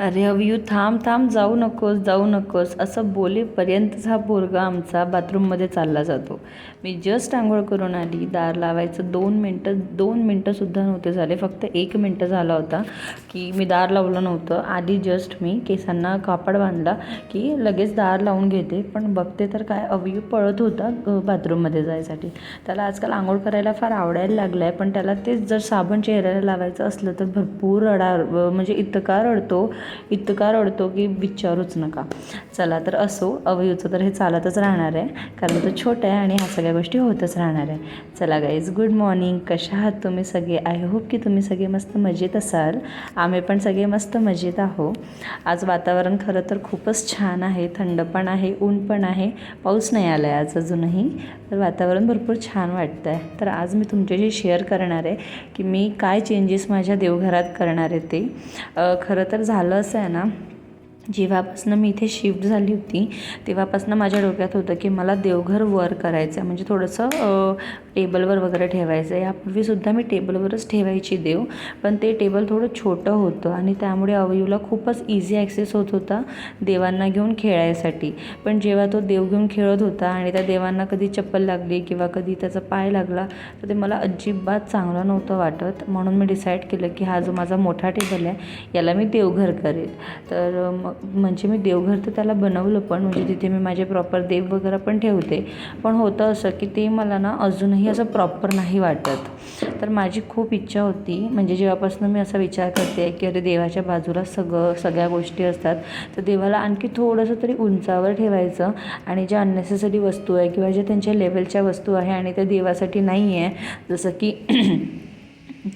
अरे अव्यू थांब थांब जाऊ नकोस जाऊ नकोस. असं बोलेपर्यंतच हा पोरगा आमचा बाथरूममध्ये चालला जातो. मी जस्ट आंघोळ करून आली. दार लावायचं दोन मिनटं दोन मिनटंसुद्धा नव्हते झाले. फक्त एक मिनटं झाला होता की मी दार लावलं नव्हतं. आधी जस्ट मी केसांना कापड बांधला की लगेच दार लावून घेते. पण बघते तर काय अवयू पळत होता बाथरूममध्ये जायसाठी. त्याला आजकाल आंघोळ करायला फार आवडायला लागलं आहे पण त्याला तेच जर साबण चेहऱ्याला लावायचं असलं तर भरपूर रडा म्हणजे इतका रडतो. इतका रडतो की विचारूच नका. चला तर असो अवयूचं तर हे चालतच राहणार आहे. कारण तो छोटा आहे आणि ह्या सगळ्या गोष्टी होतच राहणार आहे. चला गाईज गुड मॉर्निंग कशा आहात तुम्ही सगळे? आय होप की तुम्ही सगळे मस्त मजेत असाल. आम्ही पण सगळे मस्त मजेत आहो आज वातावरण खरं तर खूपच छान आहे. थंड पण आहे ऊन पण आहे. पाऊस नाही आला आहे आज अजूनही. तर वातावरण भरपूर छान वाटतं आहे तर आज मी तुमच्याशी शेअर करणार आहे की मी काय चेंजेस माझ्या देवघरात करणार आहे ते. खरं तर झालं असं आहे ना जेव्हापासनं मी इथे शिफ्ट झाली होती तेव्हापासनं माझ्या डोक्यात होतं की मला देवघर वर करायचं आहे म्हणजे थोडंसं टेबलवर वगैरे ठेवायचं आहे यापूर्वीसुद्धा मी टेबलवरच ठेवायची देव पण ते टेबल थोडं छोटं होतं आणि त्यामुळे अवयूला खूपच इझी ॲक्सेस होत होता देवांना घेऊन खेळायसाठी. पण जेव्हा तो देव घेऊन खेळत होता आणि त्या देवांना कधी चप्पल लागली किंवा कधी त्याचा पाय लागला तर ते मला अजिबात चांगलं नव्हतं वाटत. म्हणून मी डिसाईड केलं की हा जो माझा मोठा टेबल आहे याला मी देवघर करेल. तर मग म्हणजे मी देवघर तर त्याला बनवलं पण म्हणजे तिथे मी माझे प्रॉपर देव वगैरे पण ठेवते. पण होतं असं की ते मला ना अजूनही असं प्रॉपर नाही वाटत. तर माझी खूप इच्छा होती म्हणजे जेव्हापासून मी असा विचार करते की अरे देवाच्या बाजूला सगळं सगळ्या गोष्टी असतात तर देवाला आणखी थोडंसं तरी उंचावर ठेवायचं. आणि ज्या अननेसेसरी वस्तू आहे किंवा ज्या त्यांच्या लेवलच्या वस्तू आहे आणि त्या देवासाठी नाही आहे जसं की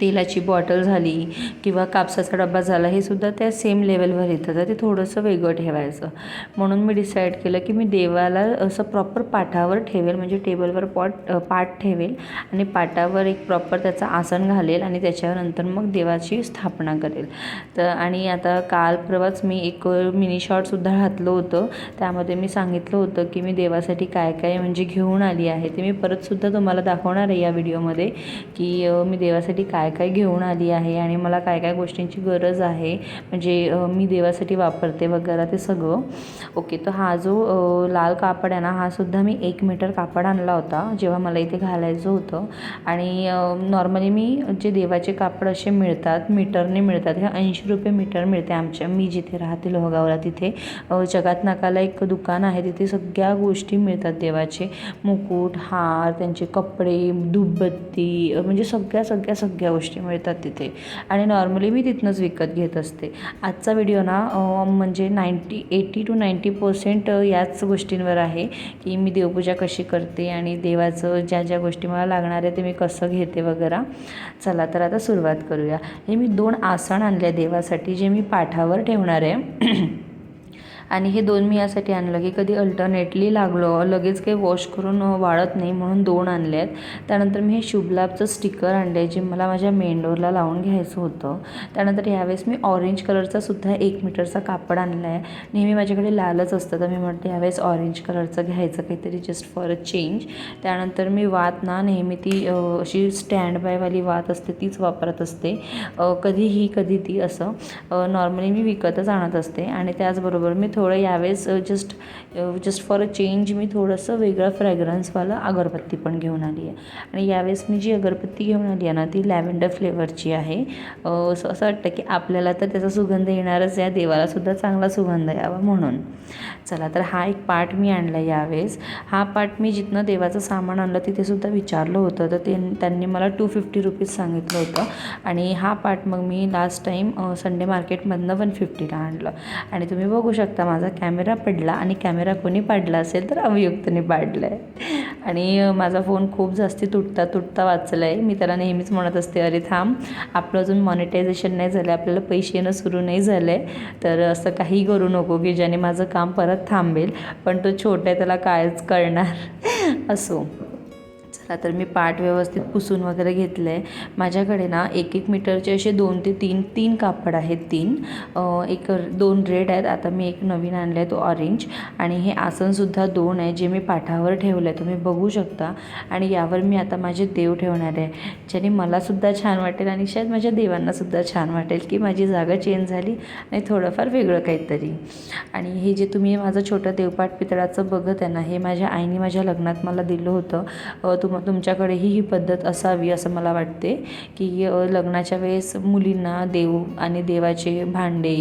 तेलाची बॉटल झाली किंवा कापसाचा डबा झाला हे सुद्धा त्या सेम लेवलवर येतं. तर ते थोडंसं वेगळं ठेवायचं. म्हणून मी डिसाईड केलं की मी देवाला असं प्रॉपर पाठावर ठेवेल म्हणजे टेबलवर पॉट पाठ ठेवेल आणि पाटावर एक प्रॉपर त्याचं आसन घालेल आणि त्याच्यानंतर मग देवाची स्थापना करेल. तर आणि आता काल प्रवास मी एक मिनी शॉर्टसुद्धा घातलं होतं. त्यामध्ये मी सांगितलं होतं की मी देवासाठी काय काय म्हणजे घेऊन आली आहे. ते मी परतसुद्धा तुम्हाला दाखवणार आहे या व्हिडिओमध्ये की मी देवासाठी काय काय घेऊन आली आहे आणि मला काय काय गोष्टींची गरज आहे म्हणजे मी देवासाठी वापरते वगैरे ते सगळं. ओके तर हा जो लाल कापड आहे ना हा सुद्धा मी एक मीटर कापड आणला होता जेव्हा मला इथे घालायचं होतं. आणि नॉर्मली मी जे देवाचे कापड असे मिळतात मीटरने मिळतात हे ऐंशी रुपये मीटर मिळते आमच्या मी जिथे राहते लोहगावला तिथे. जगात नाकाला एक दुकान आहे तिथे सगळ्या गोष्टी मिळतात देवाचे. मुकुट हार त्यांचे कपडे धूपबत्ती म्हणजे सगळ्या सगळ्या सगळ्या. गोष्टी मिळतात तिथे. आणि नॉर्मली मी तिथनंच विकत घेत असते. आजचा व्हिडिओ ना म्हणजे ninety eighty to ninety percent याच गोष्टींवर आहे की मी देवपूजा कशी करते आणि देवाचं ज्या ज्या गोष्टी मला लागणार आहे ते मी कसं घेते वगैरे. चला तर आता सुरुवात करूया. हे मी दोन आसन आणले देवासाठी जे मी पाठावर ठेवणार आहे. आणि हे दोन मी यासाठी आणलं की कधी अल्टरनेटली लागलो लगेच काही वॉश करून वाळत नाही म्हणून दोन आणले आहेत त्यानंतर मी हे शुभलाभचं स्टिकर आणलं आहे जे मला माझ्या मेंडोरला लावून घ्यायचं होतं. त्यानंतर यावेळेस मी ऑरेंज कलरचा सुद्धा एक मीटरचा कापड आणला आहे नेहमी माझ्याकडे लालच असतं तर मी म्हटलं यावेळेस ऑरेंज कलरचं घ्यायचं काहीतरी जस्ट फॉर अ चेंज त्यानंतर मी वात ना नेहमी ती अशी स्टँड बायवाली वात असते तीच वापरत असते. कधी ही कधी ती असं. नॉर्मली मी विकतच आणत असते आणि त्याचबरोबर मी थोडं यावेळेस just just for a change मी थोडंसं वेगळं फ्रॅग्रन्सवालं अगरबत्ती पण घेऊन आली आहे. आणि यावेळेस मी जी अगरबत्ती घेऊन आली आहे ना ती लॅव्हेंडर फ्लेवरची आहे. असं असं वाटतं की आपल्याला तर त्याचा सुगंध येणारच या देवालासुद्धा चांगला सुगंध यावा म्हणून. चला तर हा एक पार्ट मी आणला यावेळेस. हा पार्ट मी जिथनं देवाचं सामान आणलं तिथेसुद्धा विचारलं होतं. तर ते त्यांनी मला टू फिफ्टी रुपीज सांगितलं होतं. आणि हा पार्ट मग मी लास्ट टाईम संडे मार्केटमधनं वन फिफ्टीला आणलं. आणि तुम्ही बघू शकता माझा कॅमेरा पडला आणि कॅमेरा कोणी पाडला असेल तर अवयुक्तने पाडला आहे आणि माझा फोन खूप जास्ती तुटता तुटता वाचला आहे मी त्याला नेहमीच म्हणत असते अरे थांब आपलं अजून मॉनिटायझेशन नाही झालं आपल्याला पैसे येणं सुरू नाही झालं आहे तर असं काही करू नको की ज्याने माझं काम परत थांबेल. पण तो छोटा आहे त्याला कायच कळणार. असो. चला तर मी पाट व्यवस्थित पुसून वगैरे घेतलं आहे माझ्याकडे ना एक एक मीटरचे असे दोन ते तीन तीन कापड आहेत तीन. एक दोन रेड आहेत. आता मी एक नवीन आणलं आहे तो ऑरेंज. आणि हे आसनसुद्धा दोन आहे जे मी पाठावर ठेवलं आहे तुम्ही बघू शकता. आणि यावर मी आता माझे देव ठेवणार आहे. ज्याने मलासुद्धा छान वाटेल आणि शायद माझ्या देवांनासुद्धा छान वाटेल की माझी जागा चेंज झाली आणि थोडंफार वेगळं काहीतरी. आणि हे जे तुम्ही माझं छोटं देवपाट पितळाचं बघत आहे ना हे माझ्या आईने माझ्या लग्नात मला दिलं होतं. तुम तुम तुमच्याकडेही ही पद्धत असावी असं मला वाटते की लग्नाच्या वेळेस मुलींना देव आणि देवाचे भांडे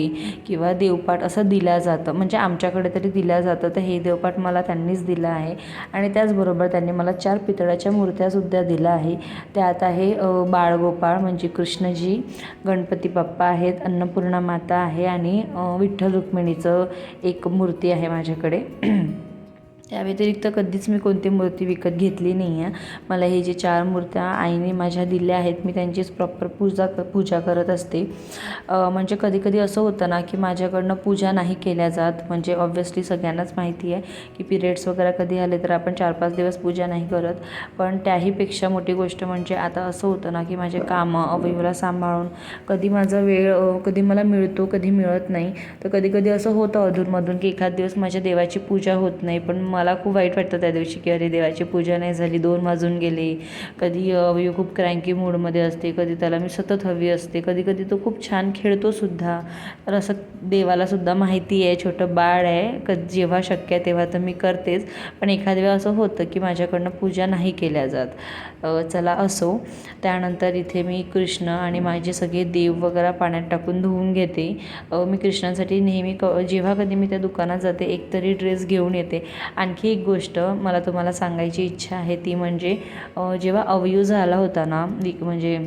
किंवा देवपाठ असं दिलं जातं. म्हणजे आमच्याकडे तरी दिल्या जातं. तर हे देवपाठ मला त्यांनीच दिलं आहे. आणि त्याचबरोबर त्यांनी मला चार पितळाच्या मूर्त्यासुद्धा दिल्या आहे. त्यात आहे बाळगोपाळ म्हणजे कृष्णजी गणपती बाप्पा आहेत अन्नपूर्णा माता आहे आणि विठ्ठल रुक्मिणीचं एक मूर्ती आहे माझ्याकडे. त्या व्यतिरिक्त कधीच मी कोणती मूर्ती विकत घेतली नाही आहे. मला हे जे चार मूर्त्या आईने माझ्या दिल्या आहेत मी त्यांचीच प्रॉपर पूजा क पूजा करत असते. म्हणजे कधी कधी असं होतं ना की माझ्याकडनं पूजा नाही केल्या जात. म्हणजे ऑब्व्हियसली सगळ्यांनाच माहिती आहे की पिरियड्स वगैरे कधी आले तर आपण चार पाच दिवस पूजा नाही करत. पण त्याहीपेक्षा मोठी गोष्ट म्हणजे आता असं होतं ना की माझे कामं अवयवाला सांभाळून कधी माझा वेळ कधी मला मिळतो कधी मिळत नाही. तर कधी कधी असं होतं अधूनमधून की एखाद दिवस माझ्या देवाची पूजा होत नाही पण मला खूप वाईट वाटतं त्या दिवशी की अरे देवाची पूजा नाही झाली दोन वाजून गेले. कधी अवयू खूप क्रँकी मूडमध्ये असते कधी त्याला मी सतत हवी असते कधी कधी तो खूप छान खेळतोसुद्धा तर असं देवालासुद्धा माहिती आहे छोटं बाळ आहे क जेव्हा शक्य आहे तेव्हा तर मी करतेच. पण एखाद्या वेळा असं होतं की माझ्याकडनं पूजा नाही केल्या जात. चला असो. त्यानंतर इथे मी कृष्ण आणि माझे सगळे देव वगैरे पाण्यात टाकून धुवून घेते. मी कृष्णासाठी नेहमी क जेव्हा कधी मी त्या दुकानात जाते एकतरी ड्रेस घेऊन येते. आणि आणखी एक गोष्ट मला तुम्हाला सांगायची इच्छा आहे ती म्हणजे जेव्हा अवयू झाला होता ना म्हणजे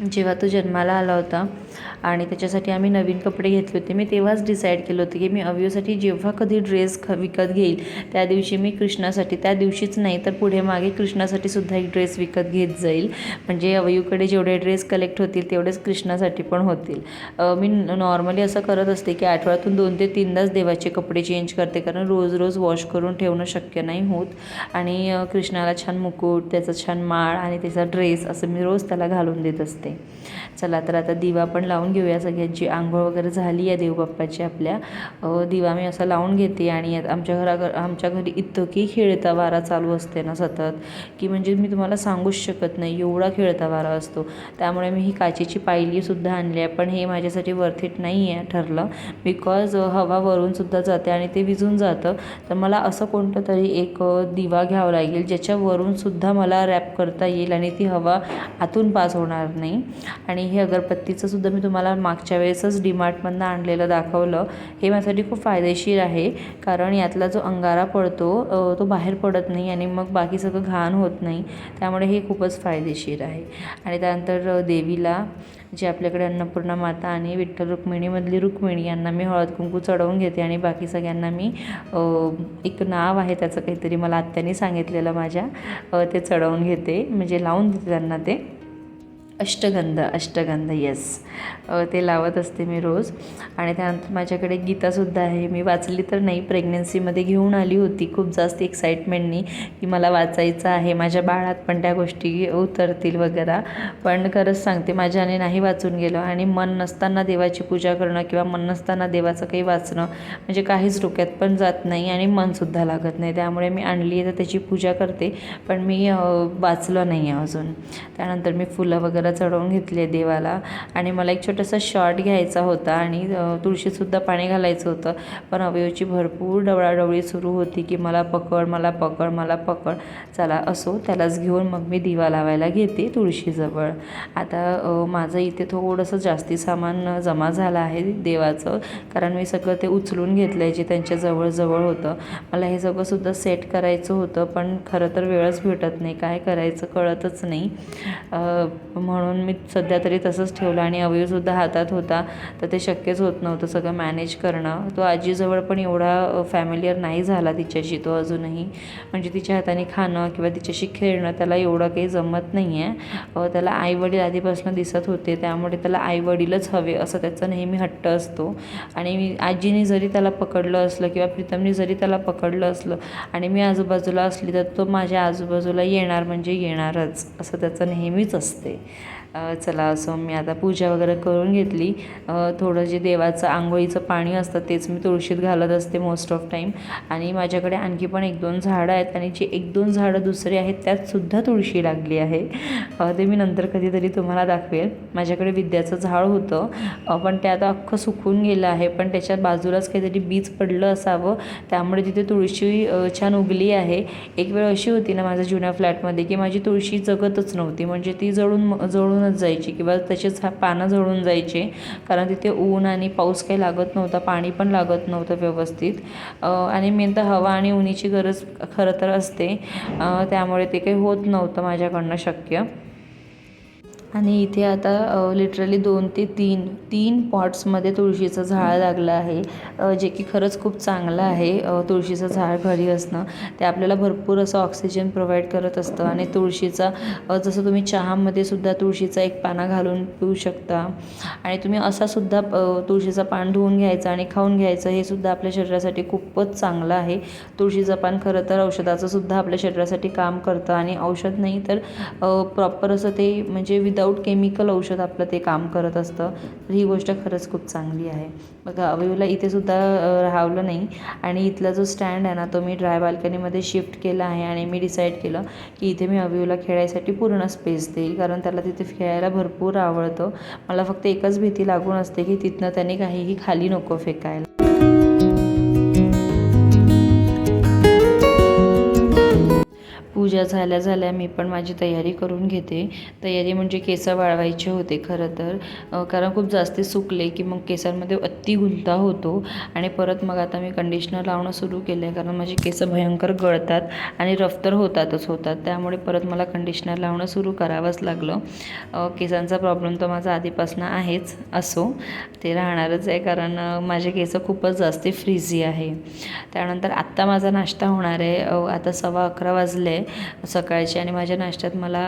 जेव्हा तो जन्माला आला होता आणि त्याच्यासाठी आम्ही नवीन कपडे घेतले होते मी तेव्हाच डिसाईड केलं होतं की मी अवयवसाठी जेव्हा कधी ड्रेस ख विकत घेईल त्या दिवशी मी कृष्णासाठी त्या दिवशीच नाही तर पुढे मागे कृष्णासाठी सुद्धा एक ड्रेस विकत घेत जाईल. म्हणजे अवयूकडे जेवढे ड्रेस कलेक्ट होतील तेवढेच कृष्णासाठी पण होतील. मी नॉर्मली असं करत असते की आठवड्यातून दोन ते तीनदाच देवाचे कपडे चेंज करते कारण रोज रोज वॉश करून ठेवणं शक्य नाही होत. आणि कृष्णाला छान मुकुट त्याचा छान माळ आणि त्याचा ड्रेस असं मी रोज त्याला घालून देत असते. चला तर आता दिवा पण लावून घेऊया. सगळ्यांची आंघोळ वगैरे झाली आहे देवबाप्पाची आपल्या. दिवा मी असा लावून घेते आणि आमच्या घरा आमच्या घरी इतकी खेळता वारा चालू असते ना सतत की म्हणजे मी तुम्हाला सांगूच शकत नाही. एवढा खेळता वारा असतो. त्यामुळे मी ही काचेची पायलीसुद्धा आणली आहे. पण हे माझ्यासाठी वर्थ इट नाही आहे ठरलं. बिकॉज हवा वरून सुद्धा जाते आणि ते विझून जातं. तर मला असं कोणतं तरी एक दिवा घ्यावं लागेल ज्याच्यावरूनसुद्धा मला रॅप करता येईल आणि ती हवा आतून पास होणार नाही. आणि हे अगरबत्तीचं सुद्धा मी तुम्हाला मागच्या वेळेसच डीमार्टमधनं आणलेलं दाखवलं. हे माझ्यासाठी खूप फायदेशीर आहे. कारण यातला जो अंगारा पडतो तो बाहेर पडत नाही आणि मग बाकी सगळं घाण होत नाही. त्यामुळे हे खूपच फायदेशीर आहे. आणि त्यानंतर देवीला जे आपल्याकडे अन्नपूर्णा माता आणि विठ्ठल रुक्मिणीमधली रुक्मिणी यांना मी हळद कुंकू चढवून घेते आणि बाकी सगळ्यांना मी एक नाव आहे त्याचं काहीतरी मला आत्याने सांगितलेलं माझ्या. ते चढवून घेते म्हणजे लावून देते त्यांना ते. अष्टगंध अष्टगंध येस ते लावत असते मी रोज. आणि त्यानंतर माझ्याकडे गीतासुद्धा आहे. मी वाचली तर नाही प्रेग्नन्सीमध्ये घेऊन आली होती. खूप जास्त एक्साइटमेंटनी की मला वाचायचं आहे. माझ्या बाळात पण त्या गोष्टी उतरतील वगैरे. पण खरंच सांगते माझ्याने नाही वाचून गेलं. आणि मन नसताना देवाची पूजा करणं किंवा मन नसताना देवाचं काही वाचणं म्हणजे काहीच डोक्यात पण जात नाही आणि मनसुद्धा लागत नाही. त्यामुळे मी आणली आहे तर त्याची पूजा करते. पण मी वाचलं नाही आहे अजून. त्यानंतर मी फुलं वगैरे चढवून घेतले देवाला. आणि मला एक छोटासा शॉर्ट घ्यायचा होता आणि तुळशीसुद्धा तुळशीतसुद्धा पाणी घालायचं होतं. पण अवयवची भरपूर डवळाडवळी सुरू होती की मला पकड मला पकड मला पकड. चला असो त्यालाच घेऊन मग मी दिवा लावायला घेते तुळशीजवळ. आता माझं इथे थोडंसं जास्ती सामान जमा झालं आहे देवाचं. कारण मी सगळं ते उचलून घेतलं आहे जे त्यांच्या जवळजवळ होतं. मला हे सगळंसुद्धा सेट करायचं होतं पण खरं तर वेळच भेटत नाही. काय करायचं कळतच नाही. म्हणून मी सध्या तरी तसंच ठेवलं आणि अवयवसुद्धा हातात होता तर ते शक्यच होत नव्हतं सगळं मॅनेज करणं. तो आजीजवळ पण एवढा फॅमिलियर नाही झाला तिच्याशी तो अजूनही. म्हणजे तिच्या हाताने खाणं किंवा तिच्याशी खेळणं त्याला एवढं काही जमत नाही आहे त्याला आईवडील आधीपासून दिसत होते त्यामुळे त्याला आईवडीलच हवे असं त्याचा नेहमी हट्ट असतो. आणि मी आजीने जरी त्याला पकडलं असलं किंवा प्रीतमने जरी त्याला पकडलं असलं आणि मी आजूबाजूला असली तर तो माझ्या आजूबाजूला येणार म्हणजे येणारच असं त्याचं नेहमीच असते. चला असं मी आता पूजा वगैरे करून घेतली. थोडं जे देवाचं आंघोळीचं पाणी असतं तेच मी तुळशीत घालत असते मोस्ट ऑफ टाईम आणि माझ्याकडे आणखी पण एक दोन झाडं आहेत आणि जे एक दोन झाडं दुसरे आहेत त्यातसुद्धा तुळशी लागली आहे. ते मी नंतर कधीतरी तुम्हाला दाखवेल. माझ्याकडे विद्याचं झाड होतं. पण ते आता अख्खं सुकून गेलं आहे. पण त्याच्या बाजूलाच काहीतरी बीज पडलं असावं. त्यामुळे तिथे तुळशी छान उगली आहे. एक वेळ अशी होती ना माझ्या जुन्या फ्लॅटमध्ये की माझी तुळशी जगतच नव्हती. म्हणजे ती जळून जळून जळूनच जायची किंवा त्याचेच हा- पानं जळून जायचे. कारण तिथे ऊन आणि पाऊस काही लागत नव्हता पाणी पण लागत नव्हतं व्यवस्थित. आणि मेन तर हवा आणि उन्हीची गरज खरं तर असते. त्यामुळे ते काही होत नव्हतं माझ्याकडनं शक्य. आणि इथे आता लिटरली दोन ते तीन तीन पॉट्समध्ये तुळशीचं झाड लागलं आहे. जे की खरंच खूप चांगलं आहे तुळशीचं झाड घरी असणं. ते आपल्याला भरपूर असं ऑक्सिजन प्रोव्हाइड करत असतं आणि तुळशीचा जसं तुम्ही चहामध्ये सुद्धा तुळशीचा एक पाना घालून पिऊ शकता. आणि तुम्ही असा सुद्धा तुळशीचं पान धुवून घ्यायचं आणि खाऊन घ्यायचं हे सुद्धा आपल्या शरीरासाठी खूपच चांगलं आहे. तुळशीचं पान खरं तर औषधाचं सुद्धा आपल्या शरीरासाठी काम करतं आणि औषध नाही तर प्रॉपर असं ते म्हणजे विद विदाऊट केमिकल औषध आपलं ते काम करत असतं तर ही गोष्ट खरंच खूप चांगली आहे. बघा अवयूला इथे सुद्धा राहावलं नाही आणि इथला जो स्टँड आहे ना तो मी ड्राय बाल्कनीमध्ये शिफ्ट केला आहे आणि मी डिसाईड केलं की इथे मी अवयूला खेळायसाठी पूर्ण स्पेस देईल कारण त्याला तिथे खेळायला भरपूर आवडतं. मला फक्त एकच भीती लागून असते की तिथनं त्याने काहीही खाली नको फेकायला. पूजा झाल्या झाल्या मी पण माझी तयारी करून घेते. तयारी म्हणजे केस वाळवायचे होते खरं तर. कारण खूप जास्ती सुकले की मग केसांमध्ये अति गुंता होतो. आणि परत मग आता मी कंडिशनर लावणं सुरू केलं आहे कारण माझी केस भयंकर गळतात आणि रफ तर होतातच होतात. त्यामुळे परत मला कंडिशनर लावणं सुरू करावंच लागलं. केसांचा प्रॉब्लेम तर माझा आधीपासून आहेच असो. ते राहणारच आहे कारण माझे केस खूपच जास्ती फ्रीझी आहे. त्यानंतर आत्ता माझा नाश्ता होणार आहे. आता सव्वा अकरा वाजले. सकाळची आणि माझ्या नाश्त्यात मला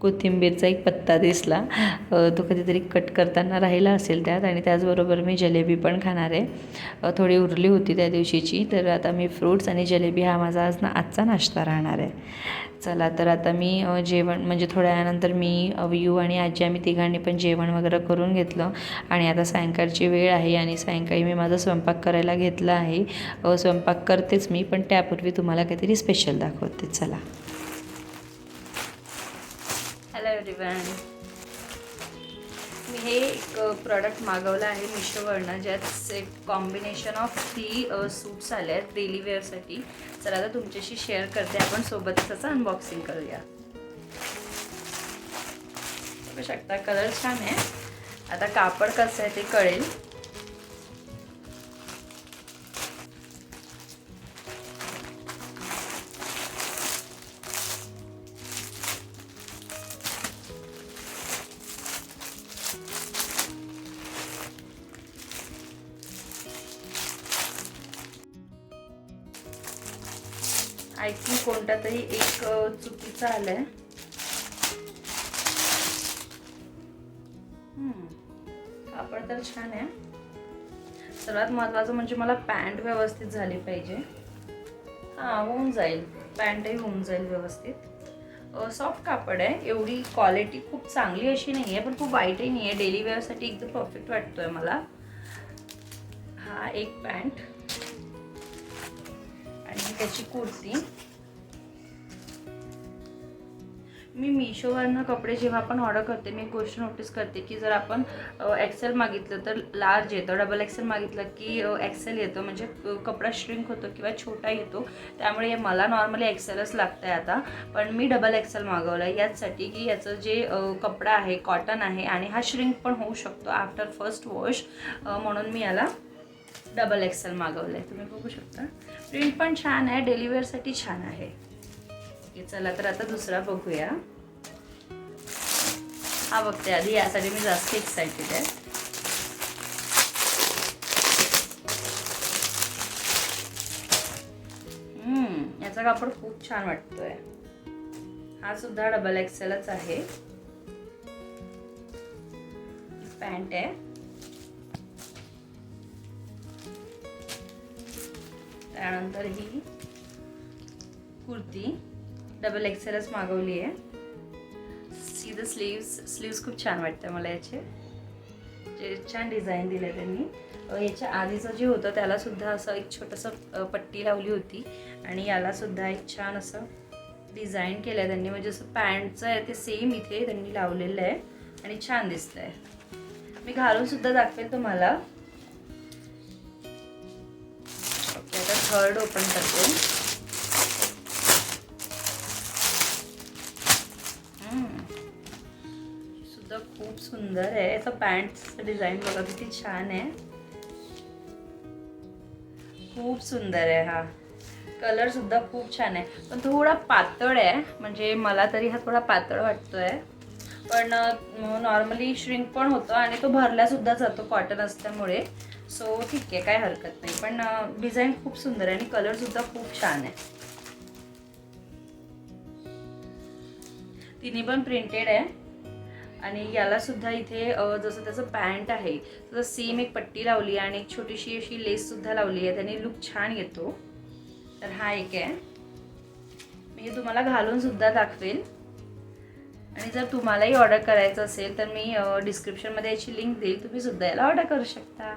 कोथिंबीरचा एक पत्ता दिसला. तो कधीतरी कट करताना राहिला असेल त्यात आणि त्याचबरोबर मी जलेबी पण खाणार आहे. थोडी उरली होती त्या दिवशीची. तर आता मी फ्रूट्स आणि जलेबी हा माझा आज ना आजचा नाश्ता राहणार आहे. चला तर आता मी जेवण म्हणजे थोड्या वेळानंतर मी अवयू आणि आजी आम्ही तिघांनी पण जेवण वगैरे करून घेतलं. आणि आता सायंकाळची वेळ आहे आणि सायंकाळी मी माझा स्वयंपाक करायला घेतला आहे. स्वयंपाक करतेच मी पण त्यापूर्वी तुम्हाला काहीतरी स्पेशल दाखवते. चला. एव्हरीवन मी हे एक प्रॉडक्ट मागवलं आहे मिशोवरनं ज्यात एक कॉम्बिनेशन ऑफ थ्री सूट्स आले आहेत डेली वेअरसाठी चला आता तुमच्याशी शेअर करते. आपण सोबतच त्याचं अनबॉक्सिंग करूया. बघू शकता कलर छान आहे आता कापड कसं आहे ते कळेल. एक चुकीचा आलाय. हम्म. कापड तर छान आहे. सर्वात महत्त्वाचं म्हणजे मला पॅन्ट व्यवस्थित झाली पाहिजे. हां होऊन जाईल. पॅन्टही होऊन जाईल व्यवस्थित. सॉफ्ट कापड आहे. एवढी क्वालिटी खूप चांगली अशी नाही आहे पण खूप वाईटही नाही आहे. डेली वेअरसाठी एकदम परफेक्ट आहे मला. हा एक पॅन्ट. आणि त्याची कुर्ती. मी मिशोवरनं कपडे जेव्हा आपण ऑर्डर करते मी एक गोष्ट नोटीस करते की जर आपण एक्सेल मागितलं तर लार्ज येतं डबल एक्सेल मागितलं की एक्सेल येतं. म्हणजे कपडा श्रिंक होतो किंवा छोटा येतो. त्यामुळे मला नॉर्मली एक्सेलच लागतं आहे आता. पण मी डबल एक्सेल मागवलं आहे याचसाठी की याचं जे कपडा आहे कॉटन आहे आणि हा श्रिंक पण होऊ शकतो आफ्टर फर्स्ट वॉश म्हणून मी याला डबल एक्सेल मागवलं आहे तुम्ही बघू शकता. प्रिंट पण छान आहे डिलिव्हरसाठी छान आहे. ओके चला तर आता दुसरा बघूया. हा बघते आधी यासाठी मी जास्त एक्सायटेड आहे. याचा कापड खूप छान वाटतोय. हा सुद्धा डबल एक्सेलच आहे. पॅन्ट आहे. त्यानंतर ही कुर्ती. डबल एक्सेलच मागवली आहे सी द स्लीव्स स्लीव्स खूप छान वाटतं मला याचे. जे छान डिझाईन दिलं त्यांनी. याच्या आधीचं जे होतं त्यालासुद्धा असं एक छोटंसं पट्टी लावली होती. आणि यालासुद्धा एक छान असं डिझाईन केलं आहे त्यांनी. म्हणजे असं पॅन्टचं आहे ते सेम इथे त्यांनी लावलेलं आहे. आणि छान दिसतं आहे मी घालूनसुद्धा दाखवेल तुम्हाला. ओके आता थर्ड ओपन करते. खूप सुंदर आहे. याचा पॅन्टचं डिझाईन बघा किती छान आहे. खूप सुंदर आहे हा. कलर सुद्धा खूप छान आहे. पण थोडा पातळ आहे. म्हणजे मला तरी हा थोडा पातळ वाटतोय. पण नॉर्मली श्रिंक पण होतं आणि तो भरला सुद्धा जातो कॉटन असल्यामुळे. सो ठीक आहे काय हरकत नाही. पण डिझाईन खूप सुंदर आहे आणि कलर सुद्धा खूप छान आहे. तिन्ही पण प्रिंटेड आहे. आणि याला सुद्धा इथे जसं त्याचं पॅन्ट आहे तसं सेम एक पट्टी लावली आहे आणि एक छोटीशी अशी लेस सुद्धा लावली आहे. त्याने लुक छान येतो. तर हा एक आहे. मी हे तुम्हाला घालून सुद्धा दाखवेल आणि जर तुम्हालाही ऑर्डर करायचं असेल तर मी डिस्क्रिप्शनमध्ये याची लिंक देईल. तुम्ही सुद्धा याला ऑर्डर करू शकता.